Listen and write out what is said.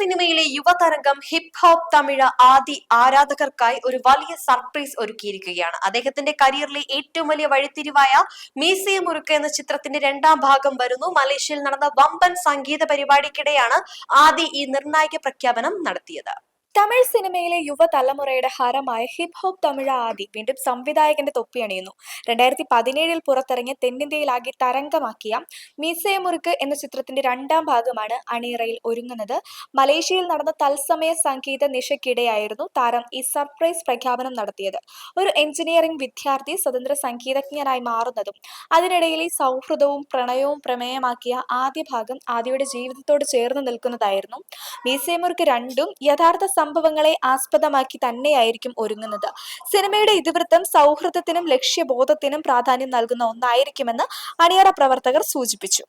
സിനിമയിലെ യുവതരംഗം hip hop Tamil Aadhi ആരാധകർക്കായി ഒരു വലിയ സർപ്രൈസ് ഒരുക്കിയിരിക്കുകയാണ്. അദ്ദേഹത്തിന്റെ കരിയറിലെ ഏറ്റവും വലിയ വഴിത്തിരിവായ മീസിയം മുറുക്ക എന്ന ചിത്രത്തിന്റെ രണ്ടാം ഭാഗം വരുന്നു. മലേഷ്യയിൽ നടന്ന വമ്പൻ സംഗീത പരിപാടിക്കിടെയാണ് ആദി ഈ നിർണായക പ്രഖ്യാപനം നടത്തിയത്. തമിഴ് സിനിമയിലെ യുവതലമുറയുടെ ഹരമായ ഹിപ് ഹോപ്പ് തമിഴ് ആദി വീണ്ടും സംവിധായകന്റെ തൊപ്പിയണിയുന്നു രണ്ടായിരത്തി പതിനേഴിൽ പുറത്തിറങ്ങിയ തെന്നിന്ത്യയിലാകെ തരംഗമാക്കിയ മീസയ മുറുക്ക് എന്ന ചിത്രത്തിന്റെ രണ്ടാം ഭാഗമാണ് അണിയറയിൽ ഒരുങ്ങുന്നത്. മലേഷ്യയിൽ നടന്ന തത്സമയ സംഗീത നിശയ്ക്കിടെയായിരുന്നു താരം ഈ സർപ്രൈസ് പ്രഖ്യാപനം നടത്തിയത്. ഒരു എഞ്ചിനീയറിംഗ് വിദ്യാർത്ഥി സ്വതന്ത്ര സംഗീതജ്ഞനായി മാറുന്നതും അതിനിടയിൽ ഈ സൗഹൃദവും പ്രണയവും പ്രമേയമാക്കിയ ആദ്യ ഭാഗം ആദിയുടെ ജീവിതത്തോട് ചേർന്ന് നിൽക്കുന്നതായിരുന്നു. മീസയമുറുക്ക് രണ്ടും യഥാർത്ഥ സംഭവങ്ങളെ ആസ്പദമാക്കി തന്നെയായിരിക്കും ഒരുങ്ങുന്നത്. സിനിമയുടെ ഇതിവൃത്തം സൗഹൃദത്തിനും ലക്ഷ്യബോധത്തിനും പ്രാധാന്യം നൽകുന്ന ഒന്നായിരിക്കുമെന്ന് അണിയറ പ്രവർത്തകർ സൂചിപ്പിച്ചു.